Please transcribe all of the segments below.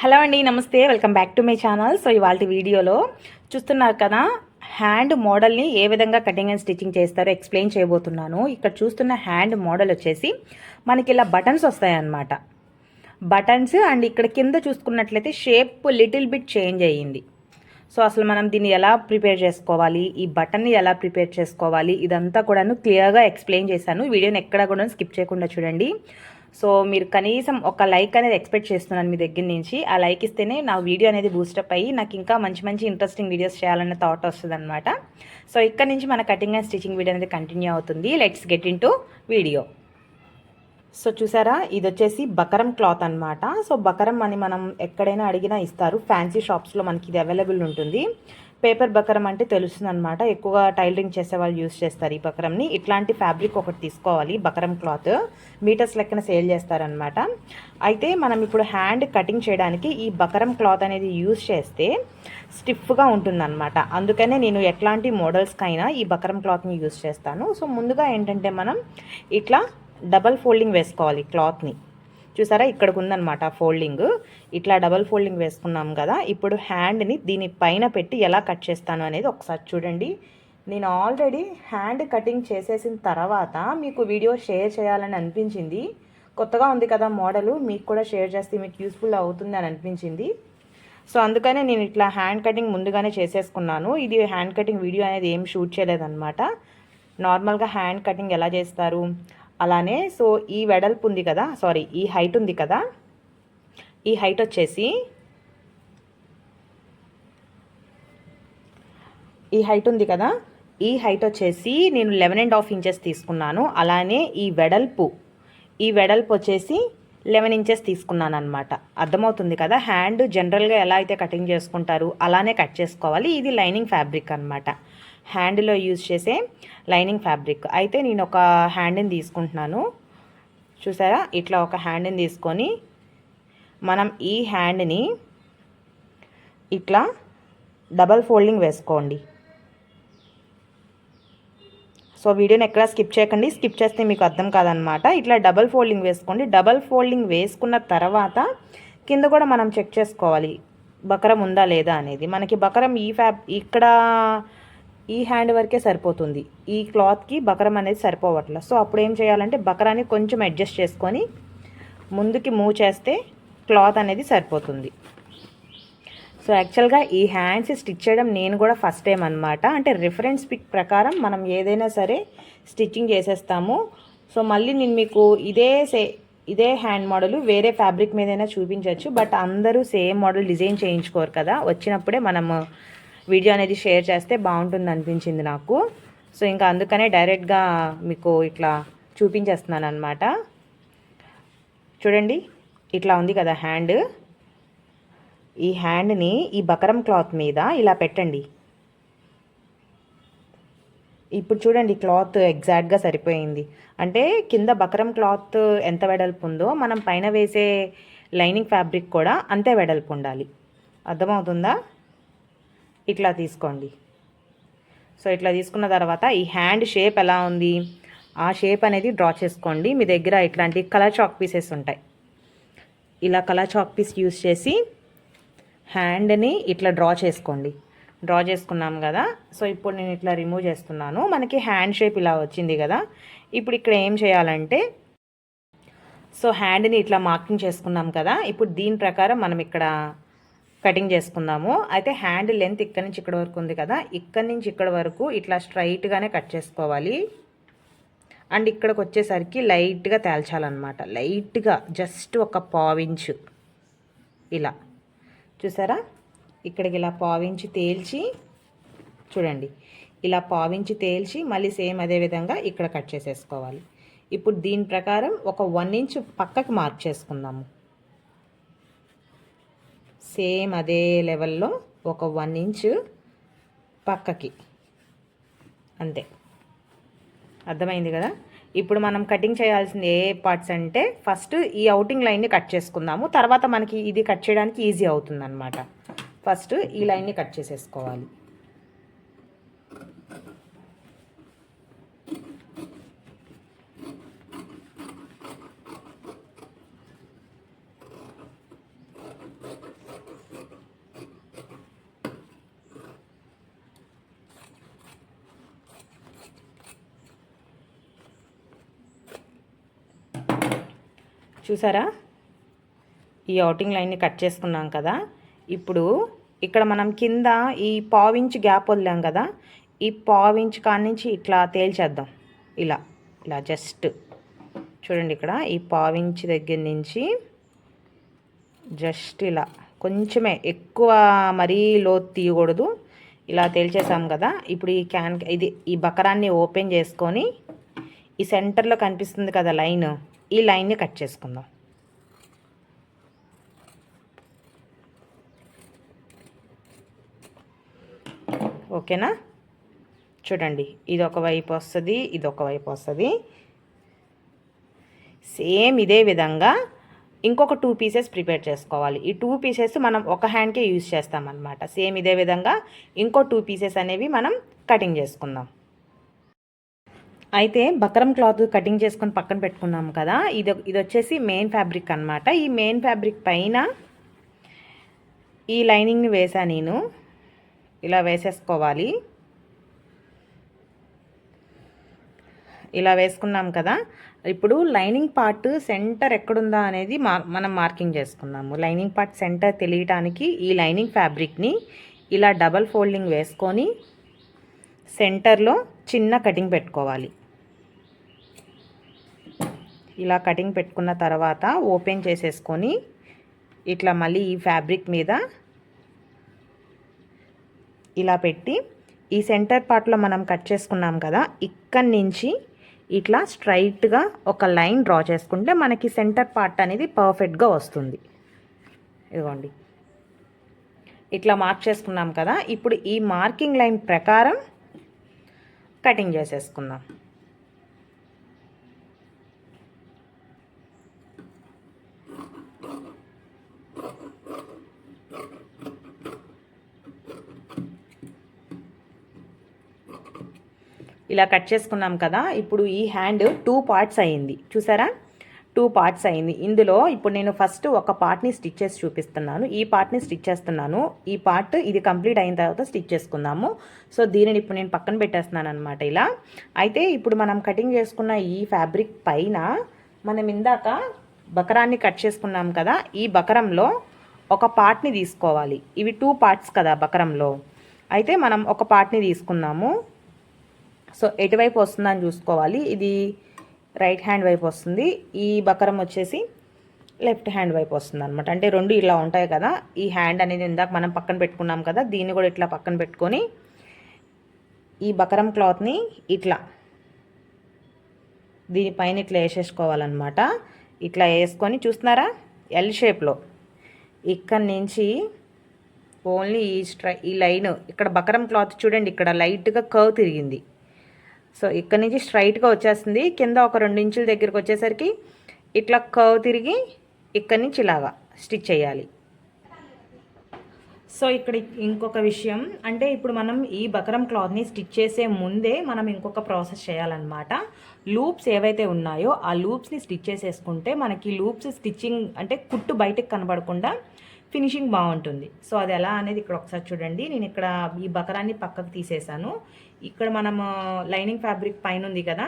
Hello అండి నమస్తే. Welcome back to my channel. So ఇవాళ వీడియోలో చూస్తున్నారు కదా హ్యాండ్ మోడల్ని ఏ విధంగా కటింగ్ అండ్ స్టిచ్చింగ్ చేస్తారో ఎక్స్ప్లెయిన్ చేయబోతున్నాను. ఇక్కడ చూస్తున్న హ్యాండ్ మోడల్ వచ్చేసి మనకి ఇలా బటన్స్ వస్తాయన్నమాట. బటన్స్ అండ్ ఇక్కడ కింద చూసుకున్నట్లయితే షేప్ లిటిల్ బిట్ చేంజ్ అయ్యింది. సో అసలు మనం దీన్ని ఎలా ప్రిపేర్ చేసుకోవాలి ఈ బటన్ని ఎలా ప్రిపేర్ చేసుకోవాలి ఇదంతా కూడాను క్లియర్గా ఎక్స్ప్లెయిన్ చేశాను. వీడియోని ఎక్కడ కూడా స్కిప్ చేయకుండా చూడండి. సో మీరు కనీసం ఒక లైక్ అనేది ఎక్స్పెక్ట్ చేస్తున్నాను మీ దగ్గర నుంచి. ఆ లైక్ ఇస్తేనే నా వీడియో అనేది బూస్టప్ అయ్యి నాకు ఇంకా మంచి మంచి ఇంట్రెస్టింగ్ వీడియోస్ చేయాలన్న థాట్ వస్తుంది అనమాట సో ఇక్కడ నుంచి మన కటింగ్ అండ్ స్టిచ్చింగ్ వీడియో అనేది కంటిన్యూ అవుతుంది. Let's get in video so చూసారా? ఇది వచ్చేసి బకరం క్లాత్ అనమాట సో బకరం అని మనం ఎక్కడైనా అడిగినా ఇస్తారు. ఫ్యాన్సీ షాప్స్లో మనకి ఇది అవైలబుల్ ఉంటుంది. పేపర్ బకరం అంటే తెలుస్తుంది అనమాట ఎక్కువగా టైలరింగ్ చేసే వాళ్ళు యూస్ చేస్తారు ఈ బకరంని. ఇట్లాంటి ఫ్యాబ్రిక్ ఒకటి తీసుకోవాలి బకరం క్లాత్. మీటర్స్ లెక్కన సేల్ చేస్తారనమాట అయితే మనం ఇప్పుడు హ్యాండ్ కటింగ్ చేయడానికి ఈ బకరం క్లాత్ అనేది యూస్ చేస్తే స్టిఫ్గా ఉంటుందన్నమాట. అందుకనే నేను ఎట్లాంటి మోడల్స్కైనా ఈ బకరం క్లాత్ని యూస్ చేస్తాను. సో ముందుగా ఏంటంటే మనం ఇట్లా డబల్ ఫోల్డింగ్ వేసుకోవాలి క్లాత్ని. చూసారా? ఇక్కడికి ఉందన్నమాట ఫోల్డింగ్. ఇట్లా డబల్ ఫోల్డింగ్ వేసుకున్నాం కదా. ఇప్పుడు హ్యాండ్ని దీని పైన పెట్టి ఎలా కట్ చేస్తాను అనేది ఒకసారి చూడండి. నేను ఆల్రెడీ హ్యాండ్ కటింగ్ చేసేసిన తర్వాత మీకు వీడియో షేర్ చేయాలని అనిపించింది. కొత్తగా ఉంది కదా మోడలు మీకు కూడా షేర్ చేస్తే మీకు యూస్ఫుల్ అవుతుంది అని అనిపించింది. సో అందుకనే నేను ఇట్లా హ్యాండ్ కటింగ్ ముందుగానే చేసేసుకున్నాను. ఇది హ్యాండ్ కటింగ్ వీడియో అనేది ఏం షూట్ చేయలేదన్నమాట నార్మల్గా హ్యాండ్ కటింగ్ ఎలా చేస్తారు? అలానే సో ఈ వెడల్పు ఉంది కదా సారీ ఈ హైట్ ఉంది కదా ఈ హైట్ వచ్చేసి ఈ హైట్ ఉంది కదా ఈ హైట్ వచ్చేసి నేను లెవెన్ అండ్ హాఫ్ ఇంచెస్ తీసుకున్నాను అలానే ఈ వెడల్పు ఈ వెడల్పు వచ్చేసి లెవెన్ ఇంచెస్ తీసుకున్నాను అనమాట అర్థమవుతుంది కదా హ్యాండ్ జనరల్గా ఎలా అయితే కటింగ్ చేసుకుంటారు అలానే కట్ చేసుకోవాలి ఇది లైనింగ్ ఫ్యాబ్రిక్ అనమాట హ్యాండ్లో యూజ్ చేసే లైనింగ్ ఫ్యాబ్రిక్. అయితే నేను ఒక హ్యాండ్ని తీసుకుంటున్నాను. చూసారా? ఇట్లా ఒక హ్యాండ్ని తీసుకొని మనం ఈ హ్యాండ్ని ఇట్లా డబల్ ఫోల్డింగ్ వేసుకోండి. సో వీడియోని ఎక్కడ స్కిప్ చేయకండి. స్కిప్ చేస్తే మీకు అర్థం కాదనమాట. ఇట్లా డబల్ ఫోల్డింగ్ వేసుకోండి. డబల్ ఫోల్డింగ్ వేసుకున్న తర్వాత కింద కూడా మనం చెక్ చేసుకోవాలి. బకరం ఉందా లేదా అనేది. మనకి బకరం ఈ ఫ్యాబ్ ఇక్కడ ఈ హ్యాండ్ వరకే సరిపోతుంది. ఈ క్లాత్కి బకరం అనేది సరిపోవట్లేదు సో అప్పుడు ఏం చేయాలంటే బకరాన్ని కొంచెం అడ్జస్ట్ చేసుకొని ముందుకి మూవ్ చేస్తే క్లాత్ అనేది సరిపోతుంది. సో యాక్చువల్గా ఈ హ్యాండ్స్ స్టిచ్ చేయడం నేను కూడా ఫస్ట్ టైం అనమాట అంటే రిఫరెన్స్ పిక్ ప్రకారం మనం ఏదైనా సరే స్టిచ్చింగ్ చేసేస్తాము. సో మళ్ళీ నేను మీకు ఇదే సే ఇదే హ్యాండ్ మోడల్ వేరే ఫ్యాబ్రిక్ మీదైనా చూపించవచ్చు బట్ అందరూ సేమ్ మోడల్ డిజైన్ చేయించుకోరు కదా. వచ్చినప్పుడే మనము వీడియో అనేది షేర్ చేస్తే బాగుంటుంది అనిపించింది నాకు. సో ఇంకా అందుకనే డైరెక్ట్గా మీకు ఇట్లా చూపించేస్తున్నాను అనమాట చూడండి ఇట్లా ఉంది కదా హ్యాండ్. ఈ హ్యాండ్ని ఈ బకరం క్లాత్ మీద ఇలా పెట్టండి. ఇప్పుడు చూడండి క్లాత్ ఎగ్జాక్ట్గా సరిపోయింది. అంటే కింద బకరం క్లాత్ ఎంత వెడల్పు ఉందో మనం పైన వేసే లైనింగ్ ఫ్యాబ్రిక్ కూడా అంతే వెడల్పు ఉండాలి. అర్థమవుతుందా? ఇట్లా తీసుకోండి. సో ఇట్లా తీసుకున్న తర్వాత ఈ హ్యాండ్ షేప్ ఎలా ఉంది? ఆ షేప్ అనేది డ్రా చేసుకోండి. మీ దగ్గర ఇట్లాంటి కలర్ చాక్ పీసెస్ ఉంటాయి. ఇలా కలర్ చాక్ పీస్ యూస్ చేసి హ్యాండ్ని ఇట్లా డ్రా చేసుకోండి. డ్రా చేసుకున్నాం కదా? సో ఇప్పుడు నేను ఇట్లా రిమూవ్ చేస్తున్నాను. మనకి హ్యాండ్ షేప్ ఇలా వచ్చింది కదా? ఇప్పుడు ఇక్కడ ఏం చేయాలంటే సో హ్యాండ్ని ఇట్లా మార్కింగ్ చేసుకున్నాం కదా? ఇప్పుడు దీని ప్రకారం మనం ఇక్కడ కటింగ్ చేసుకుందాము. అయితే హ్యాండ్ లెంత్ ఇక్కడ నుంచి ఇక్కడ వరకు ఉంది కదా. ఇక్కడ నుంచి ఇక్కడ వరకు ఇట్లా స్ట్రైట్గానే కట్ చేసుకోవాలి. అండ్ ఇక్కడికి వచ్చేసరికి లైట్గా తేల్చాలన్నమాట. లైట్గా జస్ట్ ఒక పావించు ఇలా. చూసారా? ఇక్కడికి ఇలా పావించి తేల్చి చూడండి. ఇలా పావించి తేల్చి మళ్ళీ సేమ్ అదే విధంగా ఇక్కడ కట్ చేసేసుకోవాలి. ఇప్పుడు దీని ప్రకారం ఒక వన్ ఇంచ్ పక్కకి మార్క్ చేసుకుందాము. సేమ్ అదే లెవెల్లో ఒక వన్ ఇంచ్ పక్కకి. అంతే. అర్థమైంది కదా? ఇప్పుడు మనం కటింగ్ చేయాల్సింది ఏ పార్ట్స్ అంటే ఫస్ట్ ఈ అవుటింగ్ లైన్ని కట్ చేసుకుందాము. తర్వాత మనకి ఇది కట్ చేయడానికి ఈజీ అవుతుందనమాట ఫస్ట్ ఈ లైన్ని కట్ చేసేసుకోవాలి. చూసారా? ఈ అవుటింగ్ లైన్ని కట్ చేసుకున్నాం కదా. ఇప్పుడు ఇక్కడ మనం కింద ఈ పావించ్ గ్యాప్ వదిలాం కదా. ఈ పావించ్ కాడి నుంచి ఇట్లా తేల్చేద్దాం. ఇలా ఇలా జస్ట్ చూడండి ఇక్కడ. ఈ పావించ్ దగ్గర నుంచి జస్ట్ ఇలా కొంచెమే ఎక్కువ మరీ లోతు తీయకూడదు. ఇలా తేల్చేసాం కదా. ఇప్పుడు ఈ క్యాన్ ఇది ఈ బకరాన్ని ఓపెన్ చేసుకొని ఈ సెంటర్లో కనిపిస్తుంది కదా లైన్. ఈ లైన్ని కట్ చేసుకుందాం. ఓకేనా? చూడండి ఇది ఒక వైపు వస్తుంది ఇది ఒక వైపు వస్తుంది. సేమ్ ఇదే విధంగా ఇంకొక టూ పీసెస్ ప్రిపేర్ చేసుకోవాలి. ఈ టూ పీసెస్ మనం ఒక హ్యాండ్కే యూజ్ చేస్తామన్నమాట. సేమ్ ఇదే విధంగా ఇంకో టూ పీసెస్ అనేవి మనం కటింగ్ చేసుకుందాం. అయితే బక్రం క్లాత్ కటింగ్ చేసుకొని పక్కన పెట్టుకున్నాం కదా ఇది ఇది వచ్చేసి మెయిన్ ఫ్యాబ్రిక్ అనమాట ఈ మెయిన్ ఫ్యాబ్రిక్ పైన ఈ లైనింగ్ని వేసా నేను. ఇలా వేసేసుకోవాలి. ఇలా వేసుకున్నాం కదా ఇప్పుడు లైనింగ్ పార్ట్ సెంటర్ ఎక్కడుందా అనేది మా మనం మార్కింగ్ చేసుకున్నాము లైనింగ్ పార్ట్ సెంటర్ తెలియటానికి ఈ లైనింగ్ ఫ్యాబ్రిక్ని ఇలా డబల్ ఫోల్డింగ్ వేసుకొని సెంటర్లో చిన్న కటింగ్ పెట్టుకోవాలి. ఇలా కటింగ్ పెట్టుకున్న తర్వాత ఓపెన్ చేసేసుకొని ఇట్లా మళ్ళీ ఈ ఫ్యాబ్రిక్ మీద ఇలా పెట్టి ఈ సెంటర్ పార్ట్లో మనం కట్ చేసుకున్నాం కదా ఇక్కడి నుంచి ఇట్లా స్ట్రైట్గా ఒక లైన్ డ్రా చేసుకుంటే మనకి సెంటర్ పార్ట్ అనేది పర్ఫెక్ట్గా వస్తుంది. ఇదిగోండి. ఇట్లా మార్క్ చేసుకున్నాం కదా ఇప్పుడు ఈ మార్కింగ్ లైన్ ప్రకారం కటింగ్ చేసేసుకుందాం. ఇలా కట్ చేసుకున్నాం కదా ఇప్పుడు ఈ హ్యాండ్ టూ పార్ట్స్ అయింది. చూసారా? టూ పార్ట్స్ అయింది. ఇందులో ఇప్పుడు నేను ఫస్ట్ ఒక పార్ట్ని స్టిచ్ చేసి చూపిస్తున్నాను. ఈ పార్ట్ని స్టిచ్ చేస్తున్నాను. ఈ పార్ట్ ఇది కంప్లీట్ అయిన తర్వాత స్టిచ్ చేసుకుందాము. సో దీనిని ఇప్పుడు నేను పక్కన పెట్టేస్తున్నాను అనమాట ఇలా. అయితే ఇప్పుడు మనం కటింగ్ చేసుకున్న ఈ ఫ్యాబ్రిక్ పైన మనం ఇందాక బకరాన్ని కట్ చేసుకున్నాం కదా ఈ బకరంలో ఒక పార్ట్ని తీసుకోవాలి. ఇవి టూ పార్ట్స్ కదా బకరంలో. అయితే మనం ఒక పార్ట్ని తీసుకున్నాము. సో ఎటువైపు వస్తుందని చూసుకోవాలి. ఇది రైట్ హ్యాండ్ వైపు వస్తుంది. ఈ బకరం వచ్చేసి లెఫ్ట్ హ్యాండ్ వైపు వస్తుంది అనమాట అంటే రెండు ఇలా ఉంటాయి కదా. ఈ హ్యాండ్ అనేది ఇందాక మనం పక్కన పెట్టుకున్నాం కదా. దీన్ని కూడా ఇట్లా పక్కన పెట్టుకొని ఈ బకరం క్లాత్ని ఇట్లా దీనిపైన ఇట్లా వేసేసుకోవాలన్నమాట. ఇట్లా వేసుకొని చూస్తున్నారా? ఎల్ షేప్లో ఇక్కడ నుంచి ఓన్లీ ఈ స్ట్రై ఈ లైన్ ఇక్కడ బకరం క్లాత్ చూడండి. ఇక్కడ లైట్గా కర్వ్ తిరిగింది. సో ఇక్కడ నుంచి స్ట్రైట్గా వచ్చేస్తుంది. కింద ఒక రెండు ఇంచుల దగ్గరికి వచ్చేసరికి ఇట్లా కవ్ తిరిగి ఇక్కడి నుంచి ఇలాగా స్టిచ్ చేయాలి. సో ఇక్కడ ఇంకొక విషయం అంటే ఇప్పుడు మనం ఈ బకరం క్లాత్ని స్టిచ్ చేసే ముందే మనం ఇంకొక ప్రాసెస్ చేయాలన్నమాట. లూప్స్ ఏవైతే ఉన్నాయో ఆ లూప్స్ని స్టిచ్ చేసేసుకుంటే మనకి లూప్స్ స్టిచ్చింగ్ అంటే కుట్టు బయటకు కనబడకుండా ఫినిషింగ్ బాగుంటుంది. సో అది ఎలా అనేది ఇక్కడ ఒకసారి చూడండి. నేను ఇక్కడ ఈ బకరాన్ని పక్కకు తీసేసాను. ఇక్కడ మనము లైనింగ్ ఫ్యాబ్రిక్ పైన ఉంది కదా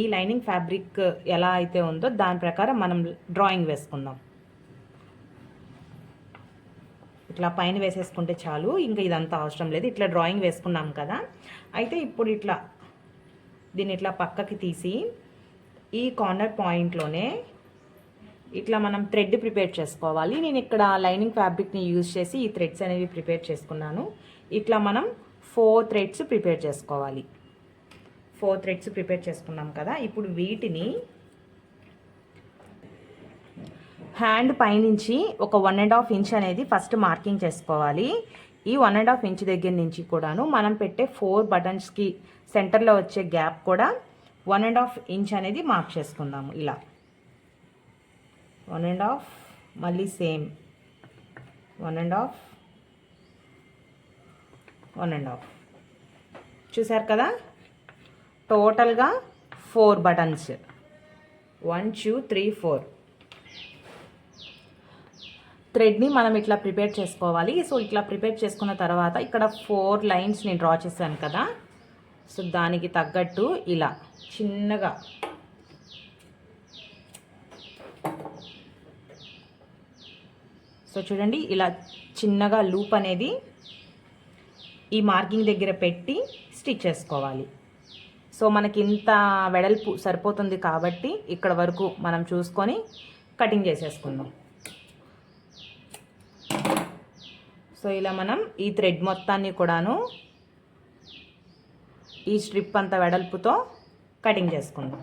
ఈ లైనింగ్ ఫ్యాబ్రిక్ ఎలా అయితే ఉందో దాని ప్రకారం మనం డ్రాయింగ్ వేసుకుందాం. ఇట్లా పైన వేసేసుకుంటే చాలు ఇంకా ఇదంతా అవసరం లేదు. ఇట్లా డ్రాయింగ్ వేసుకున్నాం కదా అయితే ఇప్పుడు ఇట్లా దీన్ని ఇట్లా పక్కకి తీసి ఈ కార్నర్ పాయింట్లోనే ఇట్లా మనం థ్రెడ్ ప్రిపేర్ చేసుకోవాలి. నేను ఇక్కడ లైనింగ్ ఫ్యాబ్రిక్ని యూజ్ చేసి ఈ థ్రెడ్స్ అనేవి ప్రిపేర్ చేసుకున్నాను. ఇట్లా మనం ఫోర్ థ్రెడ్స్ ప్రిపేర్ చేసుకోవాలి. ఫోర్ థ్రెడ్స్ ప్రిపేర్ చేసుకున్నాం కదా ఇప్పుడు వీటిని హ్యాండ్ పైనుంచి ఒక వన్ అండ్ హాఫ్ ఇంచ్ అనేది ఫస్ట్ మార్కింగ్ చేసుకోవాలి. ఈ వన్ అండ్ హాఫ్ ఇంచ్ దగ్గర నుంచి కూడాను మనం పెట్టే ఫోర్ బటన్స్కి సెంటర్లో వచ్చే గ్యాప్ కూడా వన్ అండ్ హాఫ్ ఇంచ్ అనేది మార్క్ చేసుకుందాము ఇలా. వన్ అండ్ హాఫ్ మళ్ళీ same. One and half one and half. చూసారు కదా? టోటల్గా four buttons. One two three four. థ్రెడ్ని మనం ఇట్లా ప్రిపేర్ చేసుకోవాలి. సో ఇట్లా ప్రిపేర్ చేసుకున్న తర్వాత ఇక్కడ ఫోర్ లైన్స్ నేను డ్రా చేశాను కదా? సో దానికి తగ్గట్టు ఇలా చిన్నగా సో చూడండి ఇలా చిన్నగా లూప్ అనేది ఈ మార్కింగ్ దగ్గర పెట్టి స్టిచ్ చేసుకోవాలి. సో మనకి ఇంత వెడల్పు సరిపోతుంది కాబట్టి ఇక్కడ వరకు మనం చూసుకొని కటింగ్ చేసేసుకుందాం. సో ఇలా మనం ఈ థ్రెడ్ మొత్తాన్ని కూడాను ఈ స్ట్రిప్ అంత వెడల్పుతో కటింగ్ చేసుకుందాం.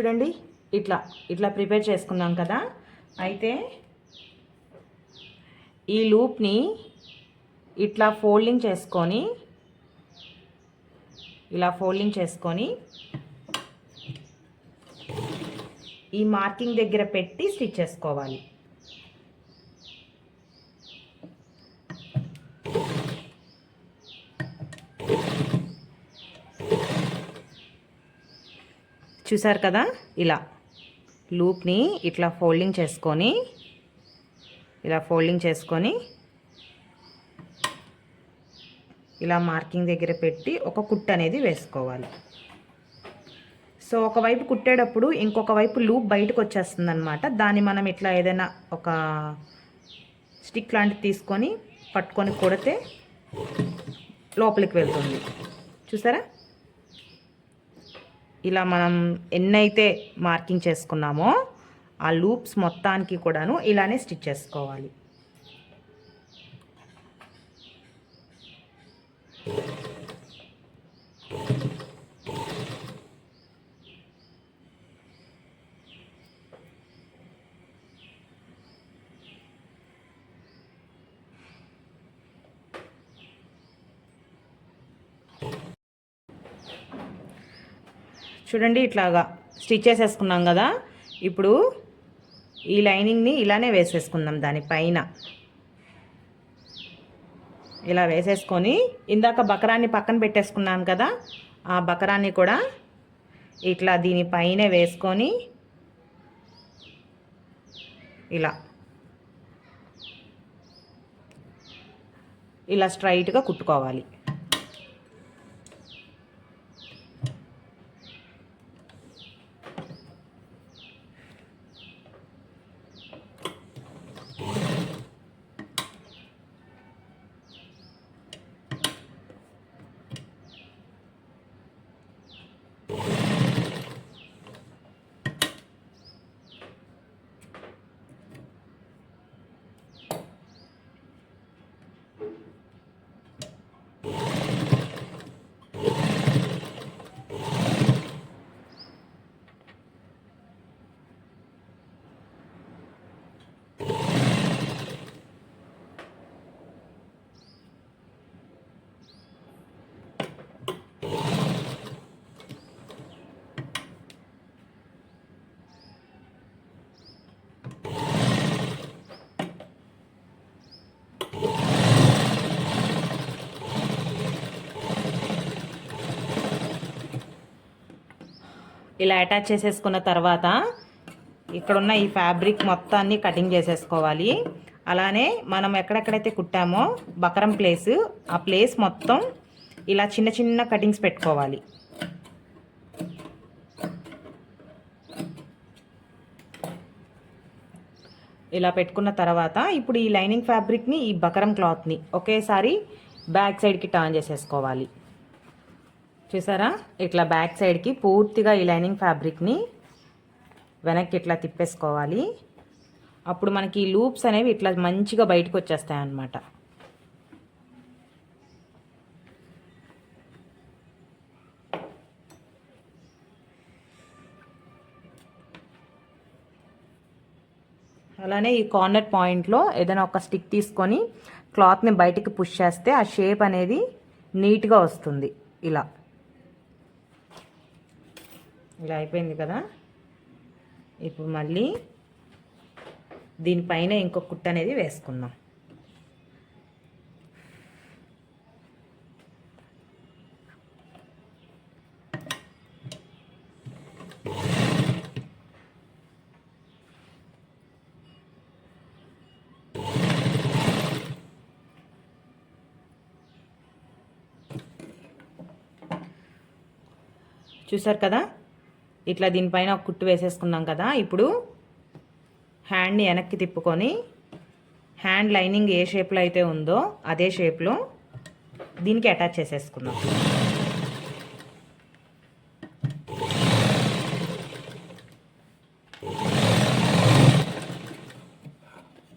చూడండి. ఇట్లా ఇట్లా ప్రిపేర్ చేసుకున్నాం కదా. అయితే ఈ లూప్ని ఇట్లా ఫోల్డింగ్ చేసుకొని ఇలా ఫోల్డింగ్ చేసుకొని ఈ మార్కింగ్ దగ్గర పెట్టి స్టిచ్ చేసుకోవాలి. చూసారు కదా? ఇలా. లూప్ని ఇట్లా ఫోల్డింగ్ చేసుకొని ఇలా ఫోల్డింగ్ చేసుకొని ఇలా మార్కింగ్ దగ్గర పెట్టి ఒక కుట్ అనేది వేసుకోవాలి. సో ఒకవైపు కుట్టేటప్పుడు ఇంకొక వైపు లూప్ బయటకు వచ్చేస్తుంది అనమాట దాన్ని మనం ఇట్లా ఏదైనా ఒక స్టిక్ లాంటిది తీసుకొని పట్టుకొని కొడితే లోపలికి వెళ్తుంది. చూసారా? ఇలా మనం ఎన్నైతే మార్కింగ్ చేసుకున్నామో ఆ లూప్స్ మొత్తానికి కూడాను ఇలానే స్టిచ్ చేసుకోవాలి. చూడండి ఇట్లాగా స్టిచ్ చేసేసుకున్నాం కదా. ఇప్పుడు ఈ లైనింగ్ని ఇలానే వేసేసుకుందాం దానిపైన ఇలా వేసేసుకొని ఇందాక బకరాన్ని పక్కన పెట్టేసుకున్నాను కదా ఆ బకరాన్ని కూడా ఇట్లా దీనిపైనే వేసుకొని ఇలా. ఇలా స్ట్రైట్గా కుట్టుకోవాలి. ఇలా అటాచ్ చేసేసుకున్న తర్వాత ఇక్కడున్న ఈ ఫ్యాబ్రిక్ మొత్తాన్ని కటింగ్ చేసేసుకోవాలి. అలానే మనం ఎక్కడెక్కడైతే కుట్టామో బకరం ప్లేస్ ఆ ప్లేస్ మొత్తం ఇలా చిన్న చిన్న కటింగ్స్ పెట్టుకోవాలి. ఇలా పెట్టుకున్న తర్వాత ఇప్పుడు ఈ లైనింగ్ ఫ్యాబ్రిక్ని ఈ బకరం క్లాత్ని ఒకేసారి బ్యాక్ సైడ్కి టర్న్ చేసేసుకోవాలి. చూసారా? ఇట్లా బ్యాక్ సైడ్కి పూర్తిగా ఈ లైనింగ్ ఫ్యాబ్రిక్ని వెనక్కి ఇట్లా తిప్పేసుకోవాలి. అప్పుడు మనకి ఈ లూప్స్ అనేవి ఇట్లా మంచిగా బయటకు వచ్చేస్తాయి అన్నమాట. అలానే ఈ కార్నర్ పాయింట్లో ఏదైనా ఒక స్టిక్ తీసుకొని క్లాత్ని బయటికి పుష్ చేస్తే ఆ షేప్ అనేది నీట్గా వస్తుంది. ఇలా. ఇలా అయిపోయింది కదా. ఇప్పుడు మళ్ళీ దీనిపైన ఇంకొక కుట్ట అనేది వేసుకుందాం. చూసారు కదా? ఇట్లా దీనిపైన ఒక కుట్టు వేసేసుకున్నాం కదా ఇప్పుడు హ్యాండ్ని వెనక్కి తిప్పుకొని హ్యాండ్ లైనింగ్ ఏ షేప్లో అయితే ఉందో అదే షేప్లో దీనికి అటాచ్ చేసేసుకుందాం.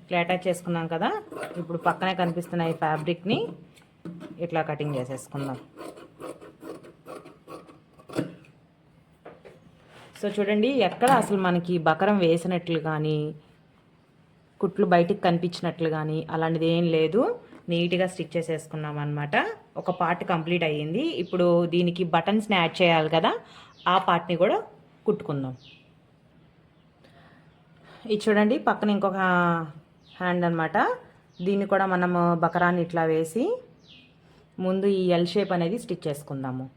ఇట్లా అటాచ్ చేసుకున్నాం కదా ఇప్పుడు పక్కనే కనిపిస్తున్న ఈ ఫ్యాబ్రిక్ని ఇట్లా కటింగ్ చేసేసుకుందాం. సో చూడండి ఎక్కడ అసలు మనకి బకరం వేసినట్లు కానీ కుట్లు బయటికి కనిపించినట్లు కానీ అలాంటిది ఏం లేదు. నీట్గా స్టిచ్ చేసేసుకున్నాం అనమాట ఒక పార్ట్ కంప్లీట్ అయ్యింది. ఇప్పుడు దీనికి బటన్స్ని యాడ్ చేయాలి కదా ఆ పార్ట్ని కూడా కుట్టుకుందాం. ఇది చూడండి పక్కన ఇంకొక హ్యాండ్ అనమాట దీన్ని కూడా మనము బకరాన్ని ఇట్లా వేసి ముందు ఈ ఎల్ షేప్ అనేది స్టిచ్ చేసుకుందాము.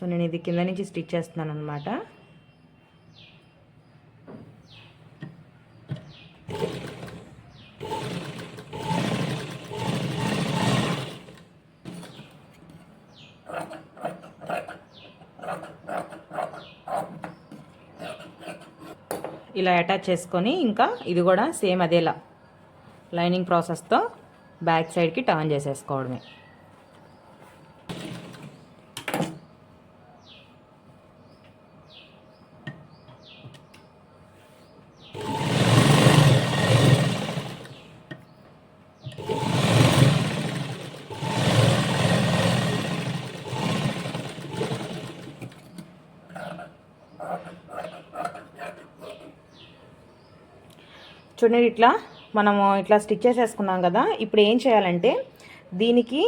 సో నేను ఇది కింద నుంచి స్టిచ్ చేస్తున్నాను అనమాట ఇలా అటాచ్ చేసుకొని ఇంకా ఇది కూడా సేమ్ అదేలా లైనింగ్ ప్రాసెస్తో బ్యాక్ సైడ్కి టర్న్ చేసేసుకోవడమే. చూడండి ఇట్లా మనము ఇట్లా స్టిచ్ చేసేసుకున్నాం కదా ఇప్పుడు ఏం చేయాలంటే దీనికి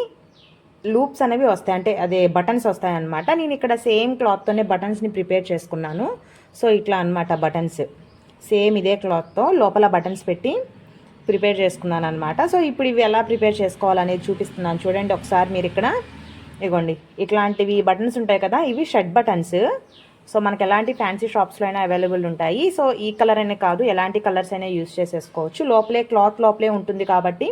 లూప్స్ అనేవి వస్తాయి. అంటే అదే బటన్స్ వస్తాయన్నమాట. నేను ఇక్కడ సేమ్ క్లాత్తోనే బటన్స్ని ప్రిపేర్ చేసుకున్నాను. సో ఇట్లా అనమాట బటన్స్. సేమ్ ఇదే క్లాత్తో లోపల బటన్స్ పెట్టి ప్రిపేర్ చేసుకున్నాను అనమాట సో ఇప్పుడు ఇవి ఎలా ప్రిపేర్ చేసుకోవాలనేది చూపిస్తున్నాను. చూడండి ఒకసారి మీరు ఇక్కడ ఇగోండి. ఇట్లాంటివి బటన్స్ ఉంటాయి కదా ఇవి షర్ట్ బటన్స్. సో మనకి ఎలాంటి ఫ్యాన్సీ షాప్స్లో అయినా అవైలబుల్ ఉంటాయి. సో ఈ కలర్ అనే కాదు ఎలాంటి కలర్స్ అయినా యూస్ చేసేసుకోవచ్చు. లోపలే క్లాత్ లోపలే ఉంటుంది కాబట్టి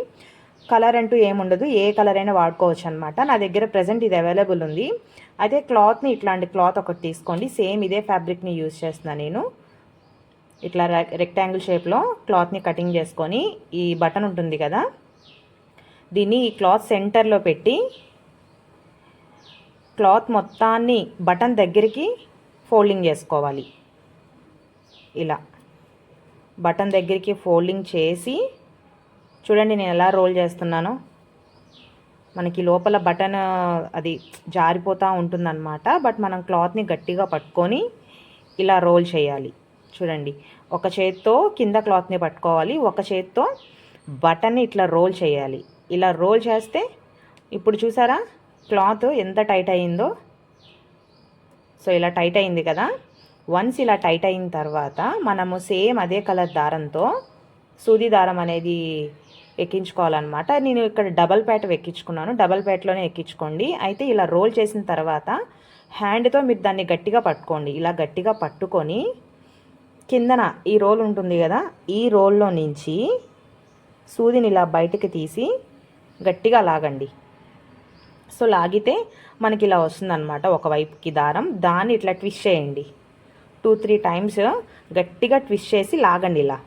కలర్ అంటూ ఏముండదు ఏ కలర్ అయినా వాడుకోవచ్చు అనమాట నా దగ్గర ప్రజెంట్ ఇది అవైలబుల్ ఉంది. అయితే క్లాత్ని ఇట్లాంటి క్లాత్ ఒకటి తీసుకోండి. సేమ్ ఇదే ఫ్యాబ్రిక్ని యూస్ చేస్తున్నాను నేను. ఇట్లా రెక్టాంగిల్ షేప్లో క్లాత్ని కటింగ్ చేసుకొని ఈ బటన్ ఉంటుంది కదా దీన్ని ఈ క్లాత్ సెంటర్లో పెట్టి క్లాత్ మొత్తాన్ని బటన్ దగ్గరికి ఫోల్డింగ్ చేసుకోవాలి. ఇలా. బటన్ దగ్గరికి ఫోల్డింగ్ చేసి చూడండి నేను ఎలా రోల్ చేస్తున్నానో. మనకి లోపల బటన్ అది జారిపోతూ ఉంటుందన్నమాట. బట్ మనం క్లాత్ని గట్టిగా పట్టుకొని ఇలా రోల్ చేయాలి. చూడండి. ఒక చేత్తో కింద క్లాత్ని పట్టుకోవాలి. ఒక చేత్తో బటన్ని ఇట్లా రోల్ చేయాలి. ఇలా రోల్ చేస్తే ఇప్పుడు చూసారా? క్లాత్ ఎంత టైట్ అయిందో. సో ఇలా టైట్ అయింది కదా. వన్స్ ఇలా టైట్ అయిన తర్వాత మనము సేమ్ అదే కలర్ దారంతో సూది దారం అనేది ఎక్కించుకోవాలన్నమాట. నేను ఇక్కడ డబల్ ప్యాట్ ఎక్కించుకున్నాను డబల్ ప్యాట్లోనే ఎక్కించుకోండి. అయితే ఇలా రోల్ చేసిన తర్వాత హ్యాండ్తో మీరు దాన్ని గట్టిగా పట్టుకోండి. ఇలా గట్టిగా పట్టుకొని కిందన ఈ రోల్ ఉంటుంది కదా ఈ రోల్లో నుంచి సూదిని ఇలా బయటికి తీసి గట్టిగా లాగండి. సో లాగితే మనకి ఇలా వస్తుందన్నమాట ఒకవైపుకి దారం దాన్ని ఇట్లా ట్విస్ట్ చేయండి. టూ త్రీ టైమ్స్ గట్టిగా ట్విస్ట్ చేసి లాగండి ఇలా.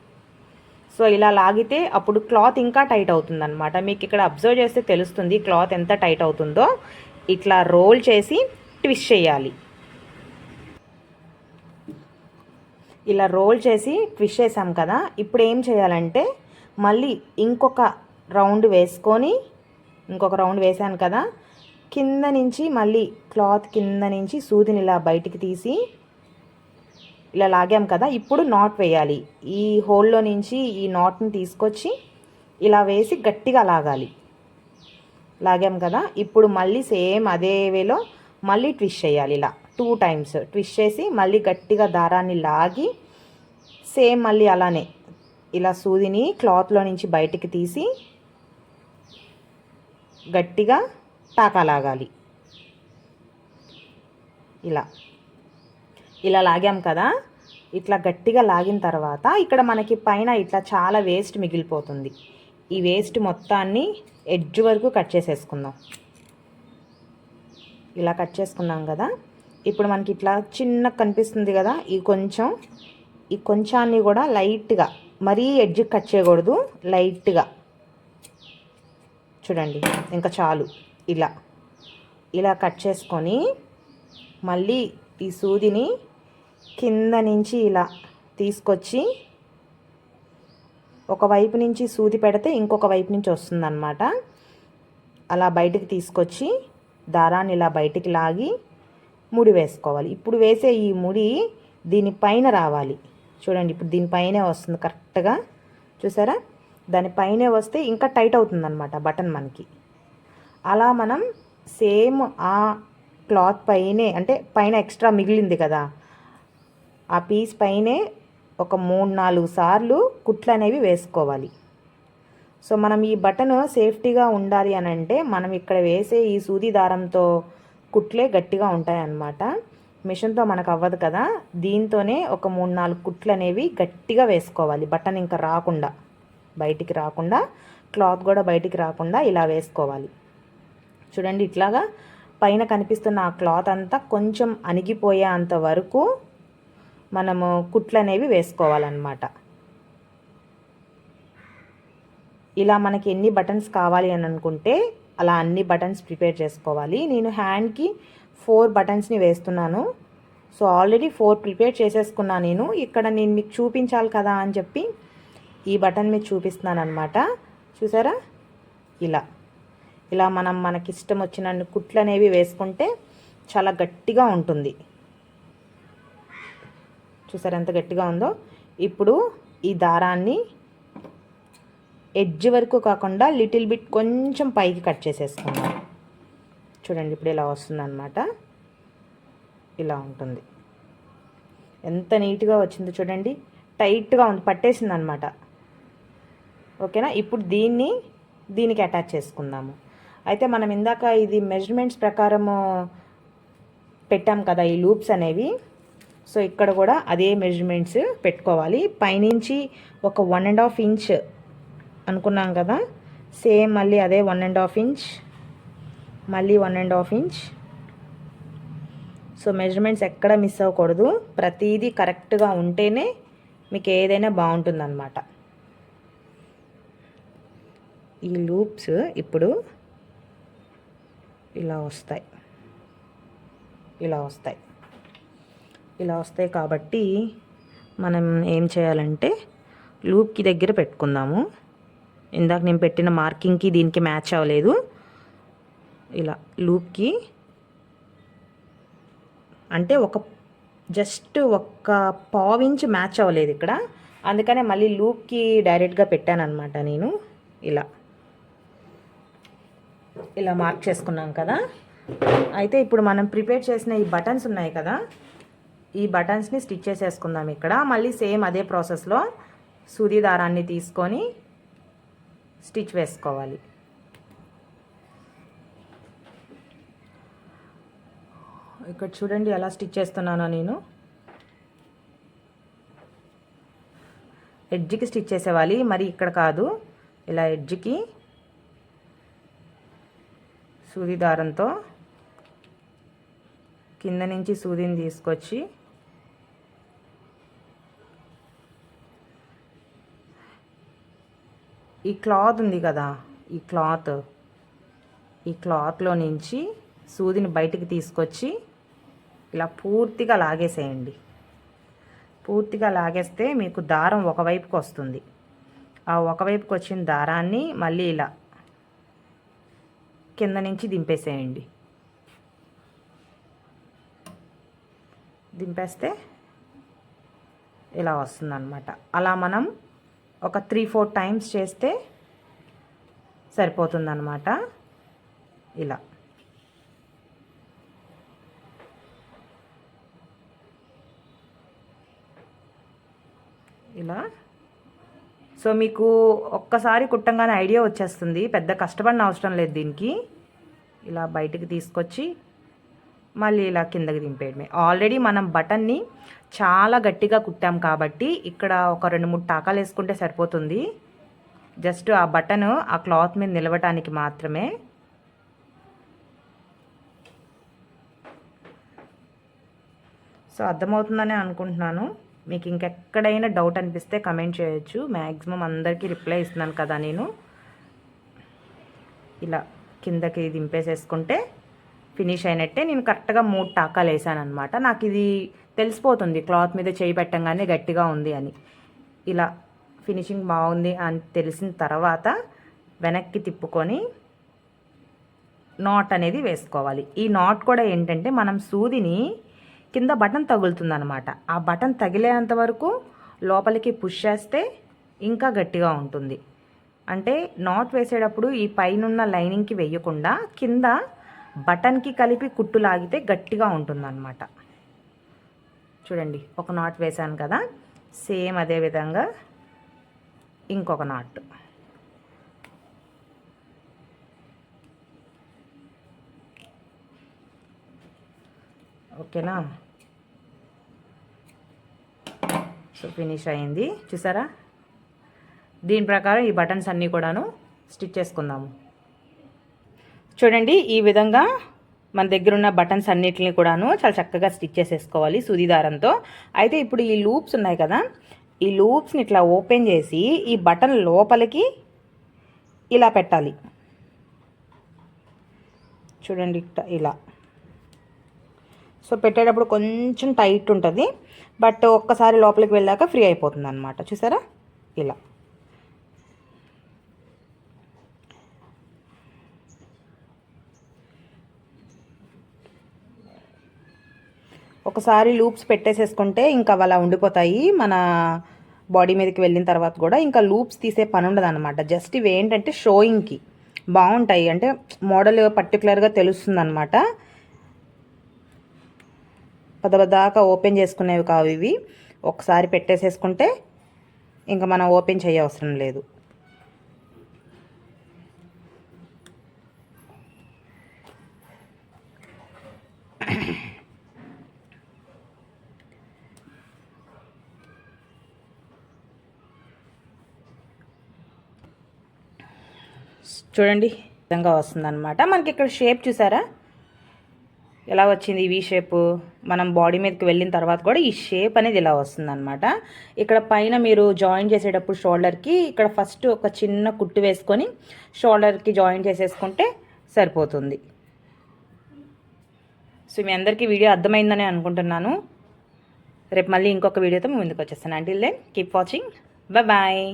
సో ఇలా లాగితే అప్పుడు క్లాత్ ఇంకా టైట్ అవుతుందన్నమాట. మీకు ఇక్కడ అబ్జర్వ్ చేస్తే తెలుస్తుంది క్లాత్ ఎంత టైట్ అవుతుందో. ఇట్లా రోల్ చేసి ట్విస్ట్ చేయాలి. ఇలా రోల్ చేసి ట్విస్ట్ చేసాం కదా. ఇప్పుడు ఏం చేయాలంటే మళ్ళీ ఇంకొక రౌండ్ వేసుకొని ఇంకొక రౌండ్ వేసాను కదా. కింద నుంచి మళ్ళీ క్లాత్ కింద నుంచి సూదిని ఇలా బయటికి తీసి ఇలా లాగాం కదా ఇప్పుడు నాట్ వేయాలి. ఈ హోల్లో నుంచి ఈ నాట్ని తీసుకొచ్చి ఇలా వేసి గట్టిగా లాగాలి. లాగాం కదా ఇప్పుడు మళ్ళీ సేమ్ అదే వేలో మళ్ళీ ట్విస్ట్ చేయాలి ఇలా టూ టైమ్స్. ట్విస్ట్ చేసి మళ్ళీ గట్టిగా దారాన్ని లాగి సేమ్ మళ్ళీ అలానే ఇలా సూదిని క్లాత్లో నుంచి బయటికి తీసి గట్టిగా టాకా లాగాలి ఇలా. ఇలా లాగాం కదా? ఇట్లా గట్టిగా లాగిన తర్వాత ఇక్కడ మనకి పైన ఇట్లా చాలా వేస్ట్ మిగిలిపోతుంది. ఈ వేస్ట్ మొత్తాన్ని ఎడ్జ్ వరకు కట్ చేసేసుకుందాం. ఇలా కట్ చేసుకున్నాం కదా? ఇప్పుడు మనకి ఇట్లా చిన్న కనిపిస్తుంది కదా? ఈ కొంచెం ఈ కొంచాన్ని కూడా లైట్గా మరీ ఎడ్జ్ కట్ చేయకూడదు లైట్గా. చూడండి ఇంకా చాలు. ఇలా. ఇలా కట్ చేసుకొని మళ్ళీ ఈ సూదిని కింద నుంచి ఇలా తీసుకొచ్చి ఒక వైపు నుంచి సూది పెడితే ఇంకొక వైపు నుంచి వస్తుందన్నమాట. అలా బయటికి తీసుకొచ్చి దారాన్ని ఇలా బయటికి లాగి ముడి వేసుకోవాలి. ఇప్పుడు వేసే ఈ ముడి దీనిపైన రావాలి. చూడండి ఇప్పుడు దీనిపైనే వస్తుంది కరెక్ట్గా. చూసారా? దానిపైనే వస్తే ఇంకా టైట్ అవుతుందన్నమాట బటన్ మనకి. అలా మనం సేమ్ ఆ క్లాత్ పైనే అంటే పైన ఎక్స్ట్రా మిగిలింది కదా ఆ పీస్ పైనే ఒక మూడు నాలుగు సార్లు కుట్లు అనేవి వేసుకోవాలి. సో మనం ఈ బటన్ సేఫ్టీగా ఉండాలి అని అంటే మనం ఇక్కడ వేసే ఈ సూది దారంతో కుట్లే గట్టిగా ఉంటాయన్నమాట. మిషన్తో మనకు అవ్వదు కదా దీంతోనే ఒక మూడు నాలుగు కుట్లు అనేవి గట్టిగా వేసుకోవాలి బటన్ ఇంకా రాకుండా. బయటికి రాకుండా క్లాత్ కూడా బయటికి రాకుండా ఇలా వేసుకోవాలి. చూడండి ఇట్లాగా పైన కనిపిస్తున్న ఆ క్లాత్ అంతా కొంచెం అణిగిపోయే అంత వరకు మనము కుట్లు అనేవి వేసుకోవాలన్నమాట. ఇలా మనకి ఎన్ని బటన్స్ కావాలి అని అనుకుంటే అలా అన్ని బటన్స్ ప్రిపేర్ చేసుకోవాలి. నేను హ్యాండ్కి ఫోర్ బటన్స్ని వేస్తున్నాను. సో ఆల్రెడీ ఫోర్ ప్రిపేర్ చేసేసుకున్నా నేను. ఇక్కడ నేను మీకు చూపించాలి కదా అని చెప్పి ఈ బటన్ మీద చూపిస్తున్నాను అనమాట చూసారా? ఇలా. ఇలా మనం మనకి ఇష్టం వచ్చిన కుట్లు అనేవి వేసుకుంటే చాలా గట్టిగా ఉంటుంది. చూసారు ఎంత గట్టిగా ఉందో? ఇప్పుడు ఈ దారాన్ని ఎడ్జ్ వరకు కాకుండా లిటిల్ బిట్ కొంచెం పైకి కట్ చేసేసుకుందాం. చూడండి ఇప్పుడు ఇలా వస్తుందన్నమాట. ఇలా ఉంటుంది. ఎంత నీట్గా వచ్చిందో చూడండి. టైట్గా ఉంది పట్టేసింది అనమాట ఓకేనా? ఇప్పుడు దీన్ని దీనికి అటాచ్ చేసుకుందాము. అయితే మనం ఇందాక ఇది మెజర్మెంట్స్ ప్రకారము పెట్టాం కదా ఈ లూప్స్ అనేవి. సో ఇక్కడ కూడా అదే మెజర్మెంట్స్ పెట్టుకోవాలి. పైనుంచి ఒక వన్ అండ్ హాఫ్ ఇంచ్ అనుకున్నాం కదా. సేమ్ మళ్ళీ అదే వన్ అండ్ హాఫ్ ఇంచ్ మళ్ళీ one and half inch so measurements ఎక్కడ మిస్ అవ్వకూడదు. ప్రతిదీ కరెక్ట్గా ఉంటేనే మీకు ఏదైనా బాగుంటుందన్నమాట. ఈ లూప్స్ ఇప్పుడు ఇలా వస్తాయి. ఇలా వస్తాయి. ఇలా వస్తాయి కాబట్టి మనం ఏం చేయాలంటే లూప్కి దగ్గర పెట్టుకుందాము. ఇందాక నేను పెట్టిన మార్కింగ్కి దీనికి మ్యాచ్ అవ్వలేదు. ఇలా లూప్కి అంటే ఒక జస్ట్ ఒక్క పావించ్ మ్యాచ్ అవ్వలేదు ఇక్కడ. అందుకనే మళ్ళీ లూప్కి డైరెక్ట్గా పెట్టాను అనమాట నేను. ఇలా. ఇలా మార్క్ చేసుకున్నాం కదా. అయితే ఇప్పుడు మనం ప్రిపేర్ చేసిన ఈ బటన్స్ ఉన్నాయి కదా. ఈ బటన్స్ని స్టిచ్ చేసేసుకుందాం ఇక్కడ. మళ్ళీ సేమ్ అదే ప్రాసెస్లో సూది దారాన్ని తీసుకొని స్టిచ్ వేసుకోవాలి. ఇక్కడ చూడండి ఎలా స్టిచ్ చేస్తున్నానో నేను. ఎడ్జ్కి స్టిచ్ చేసేవాలి. మరి ఇక్కడ కాదు. ఇలా ఎడ్జ్కి సూది దారంతో కింద నుంచి సూదిని తీసుకొచ్చి ఈ క్లాత్ ఉంది కదా ఈ క్లాత్ ఈ క్లాత్లో నుంచి సూదిని బయటికి తీసుకొచ్చి ఇలా పూర్తిగా లాగేసేయండి. పూర్తిగా లాగేస్తే మీకు దారం ఒకవైపుకి వస్తుంది ఆ ఒకవైపుకి వచ్చిన దారాన్ని మళ్ళీ ఇలా కింద నుంచి దింపేసేయండి. దింపేస్తే ఇలా వస్తుందన్నమాట. అలా మనం ఒక త్రీ ఫోర్ టైమ్స్ చేస్తే సరిపోతుందన్నమాట. ఇలా. ఇలా. సో మీకు ఒక్కసారి కుట్టంగానే ఐడియా వచ్చేస్తుంది. పెద్ద కష్టపడిన అవసరం లేదు దీనికి. ఇలా బయటికి తీసుకొచ్చి మళ్ళీ ఇలా కిందకి దింపేయడమే. ఆల్రెడీ మనం బటన్ని చాలా గట్టిగా కుట్టాం కాబట్టి ఇక్కడ ఒక రెండు మూడు టాకాలు వేసుకుంటే సరిపోతుంది. జస్ట్ ఆ బటన్ ఆ క్లాత్ మీద నిలవటానికి మాత్రమే. సో అర్థమవుతుందనే అనుకుంటున్నాను. మీకు ఇంకెక్కడైనా డౌట్ అనిపిస్తే కమెంట్ చేయొచ్చు. మ్యాక్సిమం అందరికీ రిప్లై ఇస్తున్నాను కదా నేను. ఇలా కిందకి దింపేసేసుకుంటే ఫినిష్ అయినట్టే నేను కరెక్ట్గా మూడు టాకాలు వేసాను అనమాట నాకు ఇది తెలిసిపోతుంది. క్లాత్ మీద చేయి పెట్టంగానే గట్టిగా ఉంది అని. ఇలా ఫినిషింగ్ బాగుంది అని తెలిసిన తర్వాత వెనక్కి తిప్పుకొని నాట్ అనేది వేసుకోవాలి. ఈ నాట్ కూడా ఏంటంటే మనం సూదిని కింద బటన్ తగులుతుందనమాట ఆ బటన్ తగిలేంత వరకు లోపలికి పుష్ చేస్తే ఇంకా గట్టిగా ఉంటుంది. అంటే నాట్ వేసేటప్పుడు ఈ పైనున్న లైనింగ్కి వేయకుండా కింద బటన్కి కలిపి కుట్టు లాగితే గట్టిగా ఉంటుందన్నమాట. చూడండి ఒక నాట్ వేసాను కదా. సేమ్ అదే విధంగా ఇంకొక నాట్. ఓకేనా? సో ఫినిష్ అయింది. చూసారా? దీని ప్రకారం ఈ బటన్స్ అన్నీ కూడాను స్టిచ్ చేసుకుందాము. చూడండి ఈ విధంగా మన దగ్గర ఉన్న బటన్స్ అన్నిటిని కూడాను చాలా చక్కగా స్టిచ్ చేసేసుకోవాలి సూది దారంతో అయితే ఇప్పుడు ఈ లూప్స్ ఉన్నాయి కదా ఈ లూప్స్ని ఇట్లా ఓపెన్ చేసి ఈ బటన్ లోపలికి ఇలా పెట్టాలి. చూడండి ఇట్లా ఇలా. సో పెట్టేటప్పుడు కొంచెం టైట్ ఉంటుంది. బట్ ఒక్కసారి లోపలికి వెళ్ళాక ఫ్రీ అయిపోతుంది అనమాట చూసారా? ఇలా. ఒకసారి లూప్స్ పెట్టేసేసుకుంటే ఇంకా అవి అలా ఉండిపోతాయి. మన బాడీ మీదకి వెళ్ళిన తర్వాత కూడా ఇంకా లూప్స్ తీసే పని ఉండదు అనమాట జస్ట్ ఇవి ఏంటంటే షోయింగ్కి. బాగుంటాయి. అంటే మోడల్ పర్టికులర్గా తెలుస్తుంది అనమాట దాకా ఓపెన్ చేసుకునేవి కావు ఇవి. ఒకసారి పెట్టేసేసుకుంటే ఇంకా మనం ఓపెన్ చేయవసరం లేదు. చూడండి విధంగా వస్తుందన్నమాట. మనకి ఇక్కడ షేప్ చూసారా? ఎలా వచ్చింది ఈ షేప్ మనం బాడీ మీదకి వెళ్ళిన తర్వాత కూడా ఈ షేప్ అనేది ఇలా వస్తుందన్నమాట. ఇక్కడ పైన మీరు జాయిన్ చేసేటప్పుడు షోల్డర్కి ఇక్కడ ఫస్ట్ ఒక చిన్న కుట్టు వేసుకొని షోల్డర్కి జాయిన్ చేసేసుకుంటే సరిపోతుంది. సో మీ అందరికీ వీడియో అర్థమైందని అనుకుంటున్నాను. రేపు మళ్ళీ ఇంకొక వీడియోతో ముందుకు వచ్చేస్తాను. అంటే దెన్ కీప్ వాచింగ్ బాయ్